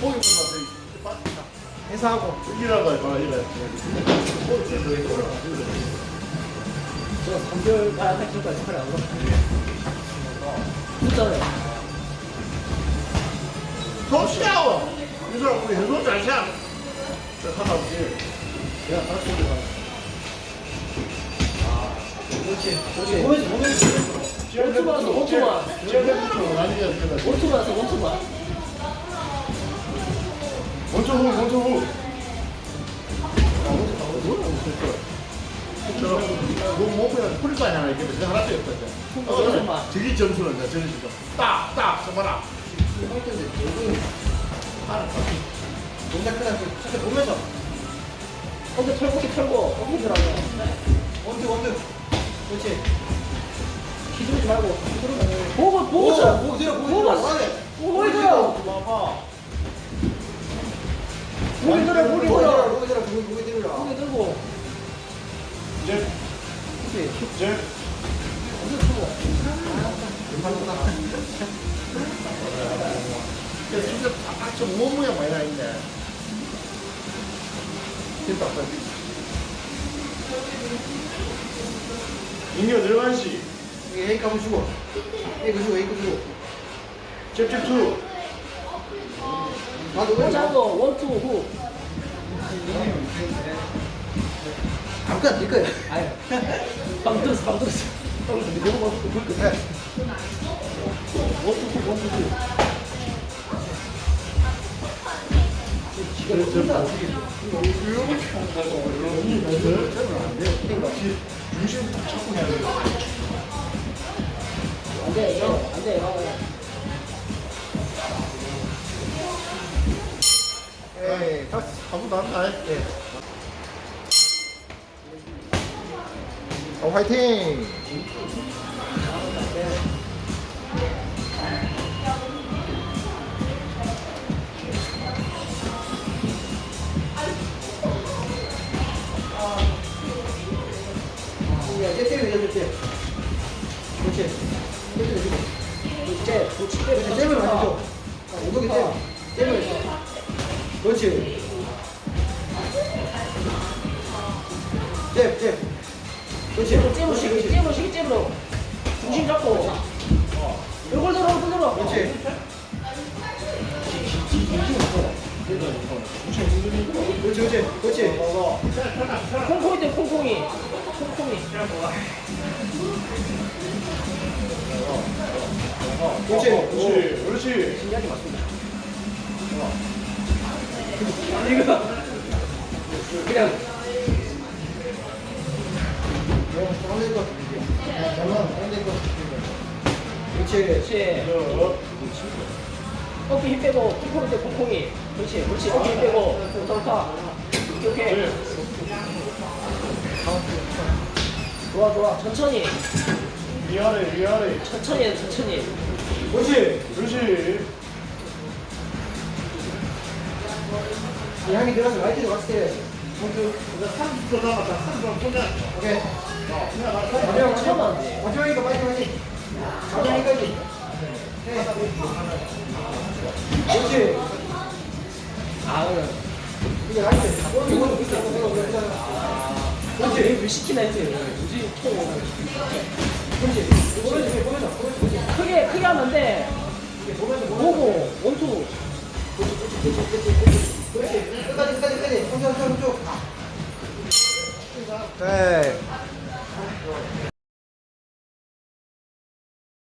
고기 먹어서 빠졌다. 인사하고. 이라고 해봐, 이래. 저 3개월 가야 할 때까지 오라. 진짜요. 더 쉬워. 이 사람 우리 해도 잘 쉬어. 저 하나 없지. 내가 다시 소리 가. 그렇지. 그렇지. 보면서 보면서. 원투만 원투만. 원투만 원투만. 원초 후, 원초 후. 저, 뭐, 몸에 풀까지 하나 있겠다. 저 하나도 없거든. 원초만. 저기 점수는 자, 저기 지금. 딱, 딱, 써봐라. 동작 그냥 저렇게 보면서. 어깨 털고, 어깨 털고, 어깨 들어가자. 원투, 원투. 그렇지. 휘두르지 말고, 휘두르면. 보고, 보고 쳐. 보고 들어, 보고 들어. 보고 들어. 고 개 들어, 고개 들어. 고개 들어, 고개 들어. 고개 들고. 이제. 이제. 근데 진짜 딱, 좀몸 모양 많이 나 있네. 힘도 안 빠지. 인겨 들어간 시. 여기 A 가면 주고. 그 주고, 그 주고. 잽잽 투. 짜고, 원투, 후. 아무거나 될 거야. 아유. 빵 들었어, 빵 들었어. 빵 들었어. 너무 맛있고, 물 끝에. 원투, 후, 원투, 후. 중심 딱 잡고 해야 돼. 안 돼, 이거. 안 돼, 이 다안 나. 예. 어, 화이팅! 그렇지. 쟤, 그렇지. 쟤를 많이 줘. 엉덩이 때려. 때려. 그렇지. 잽, 잽. 그렇지. 잽으시기, 잽으시기, 잽으로. 중심 잡고. 이걸 들어, 이걸 들어. 그렇지. 그렇지, 그렇지, 그렇지. 콩콩이 돼, 콩콩이. 콩콩이. 그렇지. 그렇지, 그렇지. 신기하지 맞습니다. 이거 그냥. 그렇지. 그렇지. 저, 어깨 힘 빼고 콩콩이 돼 콩콩이. 그렇지. 그렇지. 어깨 힘 빼고 좋다. 오케이 오케이. 좋아 좋아. 천천히. 위아래, 위아래. 천천히 해 천천히. 그렇지, 그렇지. 이 향이 들어가서 라이트 같이 때려야지. 30초 남았다. 30초 보자. 오케이. 마지막 마지막 마지막이니까 마지막이 마지막까지. 그렇지. 아 이게 나이스 오늘 이거 비싸 그렇지. 왜 시키나 했지? 뭐지? 그렇지. 보면서 보면서 보면서 크게 크게 하면 돼. 보고 원투 对。